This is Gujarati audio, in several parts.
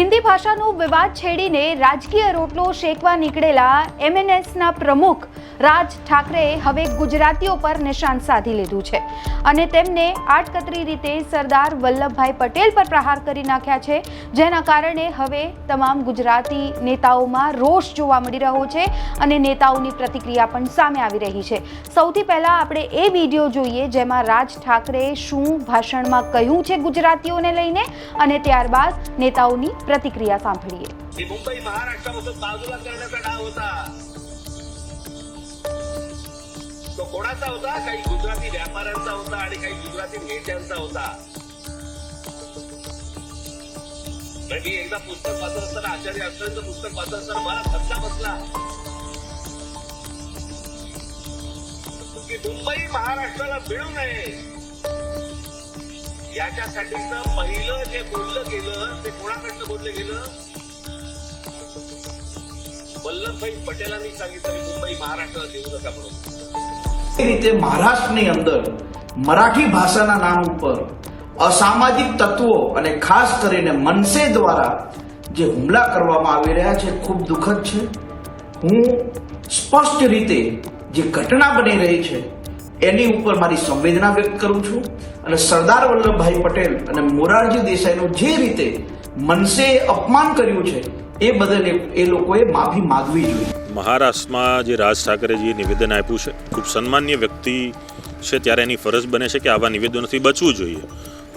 હિન્દી ભાષાનો વિવાદ છેડીને રાજકીય રોટલો શેકવા નીકળેલા એમએનએસના પ્રમુખ રાજ ઠાકરેએ હવે ગુજરાતીઓ પર નિશાન સાધી લીધું છે અને તેમને આડકતરી રીતે સરદાર વલ્લભભાઈ પટેલ પર પ્રહાર કરી નાખ્યા છે જેના કારણે હવે તમામ ગુજરાતી નેતાઓમાં રોષ જોવા મળી રહ્યો છે અને નેતાઓની પ્રતિક્રિયા પણ સામે આવી રહી છે સૌથી પહેલા આપણે એ વિડીયો જોઈએ જેમાં રાજ ઠાકરેએ શું ભાષણમાં કહ્યું છે ગુજરાતીઓને લઈને અને ત્યારબાદ નેતાઓની प्रतिक्रिया सांभळीये की मुंबई महाराष्ट्रापासून बाजूला करण्याचा डाव होता तो कोणाचा होता? काही गुजराती व्यापाऱ्यांचा होता आणि काही गुजराती नेत्यांचा होता. मी एकदा पुस्तक वाचत असताना आचार्य अक्षरांचं पुस्तक वाचत असताना मला धक्का बसला. की मुंबई महाराष्ट्राला मिळू नये. याच्यासाठीच पहिलं जे बोललं गेलं ते कोणाकडनं बोललं गेलं? वल्लभभाई पटेलांनी सांगितलं मुंबई महाराष्ट्राला देऊ नका म्हणून. રીતે મહારાષ્ટ્રની અંદર મરાઠી ભાષાના નામ ઉપર અસામાજિક તત્વો અને ખાસ કરીને મનસે દ્વારા જે હુમલા કરવામાં આવી રહ્યા છે, ખૂબ દુઃખદ છે. હું સ્પષ્ટ રીતે જે ઘટના બની રહી છે, એની ઉપર મારી સંવેદના વ્યક્ત કરું છું અને સરદાર વલ્લભભાઈ પટેલ અને મોરારજી દેસાઈનું જે રીતે મનસે અપમાન કર્યું છે, એ બદલ એ લોકોએ માફી માગવી જોઈએ. મહારાષ્ટ્રમાં જે રાજ ઠાકરેજીએ નિવેદન આપ્યું છે, ખૂબ સન્માન્ય વ્યક્તિ છે, ત્યારે એની ફરજ બને છે કે આવા નિવેદનોથી બચવું જોઈએ.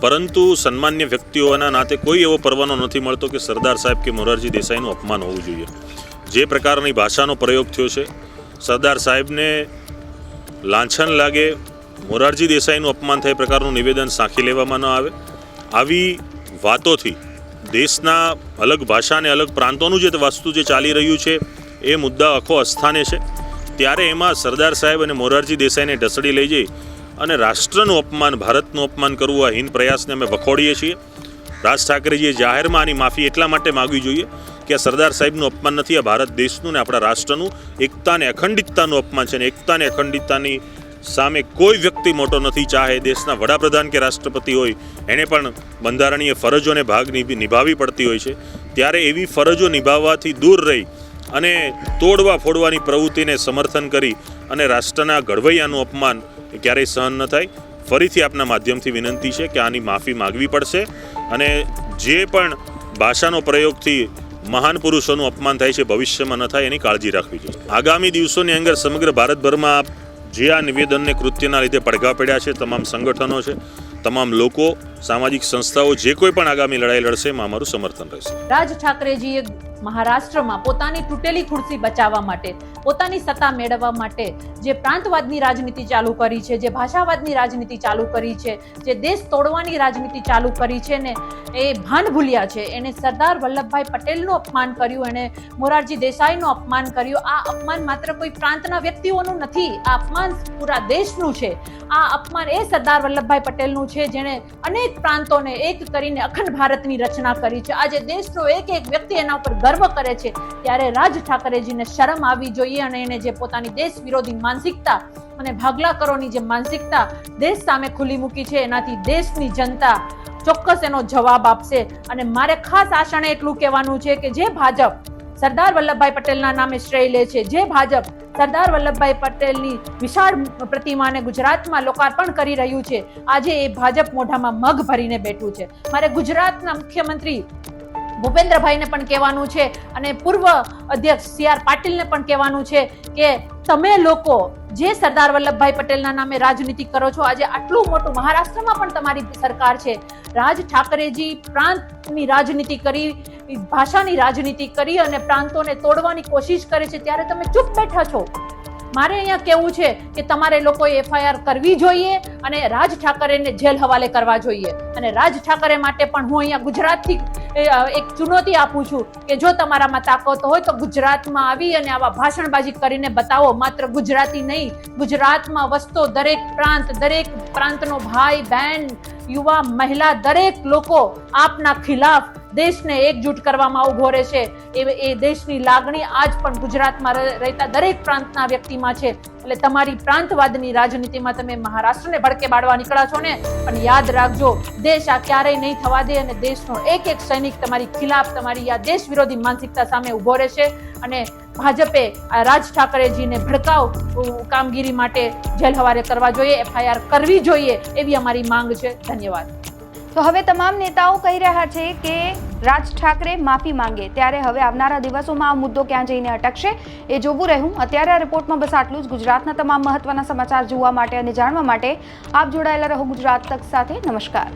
પરંતુ સન્માન્ય વ્યક્તિઓના નાતે કોઈ એવો પરવાનો નથી મળતો કે સરદાર સાહેબ કે મોરારજી દેસાઈનું અપમાન હોવું જોઈએ. જે પ્રકારની ભાષાનો પ્રયોગ થયો છે, સરદાર સાહેબને લાંછન લાગે, મોરારજી દેસાઈનું અપમાન થાય પ્રકારનું નિવેદન સાંખી લેવામાં ન આવે. આવી વાતોથી દેશના અલગ ભાષા અને અલગ પ્રાંતોનું જે વસ્તુ જે ચાલી રહ્યું છે એ મુદ્દા આખો અસ્થાને છે. ત્યારે એમાં સરદાર સાહેબ અને મોરારજી દેસાઈને ઢસડી લઈ જઈ અને રાષ્ટ્રનું અપમાન, ભારતનું અપમાન કરવું આ હિન પ્રયાસને અમે વખોડીએ છીએ. રાજ ઠાકરેજીએ જાહેરમાં આની માફી એટલા માટે માગવી જોઈએ કે આ સરદાર સાહેબનું અપમાન નથી, આ ભારત દેશનું ને આપણા રાષ્ટ્રનું એકતાને અખંડિતતાનું અપમાન છે. અને એકતાને અખંડિતતાની સામે કોઈ વ્યક્તિ મોટો નથી, ચાહે દેશના વડાપ્રધાન કે રાષ્ટ્રપતિ હોય. એણે પણ બંધારણીય ફરજોને ભાગ નિભાવી પડતી હોય છે. ત્યારે એવી ફરજો નિભાવવાથી દૂર રહી અને તોડવા ફોડવાની પ્રવૃત્તિને સમર્થન કરી અને રાષ્ટ્રના ઘડવૈયાનું અપમાન ક્યારેય સહન ન થાય. ફરીથી આપના માધ્યમથી વિનંતી છે કે આની માફી માગવી પડશે અને જે પણ ભાષાનો પ્રયોગથી મહાન પુરુષોનું અપમાન થાય છે, ભવિષ્યમાં ન થાય, એની કાળજી રાખવી જોઈએ. આગામી દિવસોની અંદર સમગ્ર ભારતભરમાં જે આ નિવેદનને કૃત્યના લીધે પડઘા પડ્યા છે, તમામ સંગઠનો છે, તમામ લોકો સામાજિક સંસ્થાઓ જે કોઈ પણ આગામી લડાઈ લડશે, એમાં અમારું સમર્થન રહેશે. રાજ ઠાકરેજીએ મહારાષ્ટ્રમાં પોતાની તૂટેલી ખુરશી બચાવવા માટે, પોતાની સત્તા મેળવવા માટે જે પ્રાંતવાદની રાજનીતિ ચાલુ કરી છે, જે ભાષાવાદની રાજનીતિ ચાલુ કરી છે, જે દેશ તોડવાની રાજનીતિ ચાલુ કરી છે ને એ ભાન ભૂલ્યા છે. એને સરદાર વલ્લભભાઈ પટેલનું અપમાન કર્યું, એણે મોરારજી દેસાઈનું અપમાન કર્યું. આ અપમાન માત્ર કોઈ પ્રાંતના વ્યક્તિઓનું નથી, આ અપમાન પૂરા દેશનું છે. આ અપમાન એ સરદાર વલ્લભભાઈ પટેલનું છે જેણે અનેક પ્રાંતોને એક કરીને અખંડ ભારતની રચના કરી છે. આજે દેશનો એક એક વ્યક્તિ એના ઉપર ગર્વ કરે છે. ત્યારે રાજ ઠાકરેજીને શરમ આવવી જોઈએ અને એને જે પોતાની દેશ વિરોધી માનસિકતા અને ભાગલા કરોની જે માનસિકતા દેશ સામે ખુલ્લી મૂકી છે, એનાથી દેશની જનતા ચોક્કસ એનો જવાબ આપશે. અને મારે ખાસ આશણે એટલું કહેવાનું છે કે જે ભાજપ સરદાર વલ્લભભાઈ પટેલના નામે શ્રેય લે છે. જે ભાજપ સરદાર વલ્લભભાઈ પટેલની વિશાળ પ્રતિમાને ગુજરાતમાં લોકાર્પણ કરી રહ્યું છે. આજે એ ભાજપ મોઢામાં મગ ભરીને બેઠું છે. મારે ગુજરાતના મુખ્યમંત્રી ભૂપેન્દ્રભાઈને પણ કહેવાનું છે અને પૂર્વ અધ્યક્ષ સી આર પાટીલને પણ કહેવાનું છે કે તમે લોકો જે સરદાર વલ્લભભાઈ પટેલના નામે રાજનીતિ કરો છો, આજે આટલું મોટું મહારાષ્ટ્રમાં પણ તમારી સરકાર છે. રાજ ઠાકરેજી પ્રાંતની રાજનીતિ કરી, ભાષાની રાજનીતિ કરી અને પ્રાંતોને તોડવાની કોશિશ કરે છે. ત્યારે તમે ચૂપ બેઠા છો. મારે અહીંયા કેવું છે કે તમારે લોકોએ એફઆઈઆર કરવી જોઈએ અને રાજ ઠાકરેને જેલ હવાલે કરવા જોઈએ. અને રાજ ઠાકરે માટે પણ હું અહીંયા ગુજરાતથી એક ચુનૌતી આપું છું કે જો તમારામાં તાકાત હોય તો ગુજરાતમાં આવી અને આવા ભાષણબાજી કરીને બતાવો. માત્ર ગુજરાતી નહીં, ગુજરાતમાં વસતો દરેક પ્રાંત, દરેક પ્રાંતનો ભાઈ, બહેન, યુવા, મહિલા, દરેક લોકો આપના ખિલાફ દેશને એકજૂટ કરવામાં ઊભો રહેશે. એ એ દેશની લાગણી આજ પણ ગુજરાતમાં રહે- રહેતા દરેક પ્રાંતના વ્યક્તિમાં છે. એટલે તમારી પ્રાંતવાદની રાજનીતિમાં તમે મહારાષ્ટ્રને ભડકે બાળવા નીકળ્યા છો ને, પણ યાદ રાખજો, દેશ આ ક્યારેય નહીં થવા દે અને દેશનો એક એક સૈનિક તમારી ખિલાફ, તમારી આ દેશ વિરોધી માનસિકતા સામે ઊભો રહેશે. અને ભાજપે રાજ ઠાકરેજીને ભડકાવ કામગીરી માટે જેલ હવારે કરવા જોઈએ, એફઆઈઆર કરવી જોઈએ, એવી અમારી માંગ છે. ધન્યવાદ. તો હવે તમામ નેતાઓ કહી રહ્યા છે કે રાજ ઠાકરે માફી માંગે ત્યારે હવે આવનારા દિવસોમાં આ મુદ્દો ક્યાં જઈને અટકશે એ જોવું રહ્યું. અત્યારે આ રિપોર્ટમાં બસ આટલું જ. ગુજરાતના તમામ મહત્વના સમાચાર જોવા માટે અને જાણવા માટે આપ જોડાયેલા રહો ગુજરાત તક સાથે. નમસ્કાર.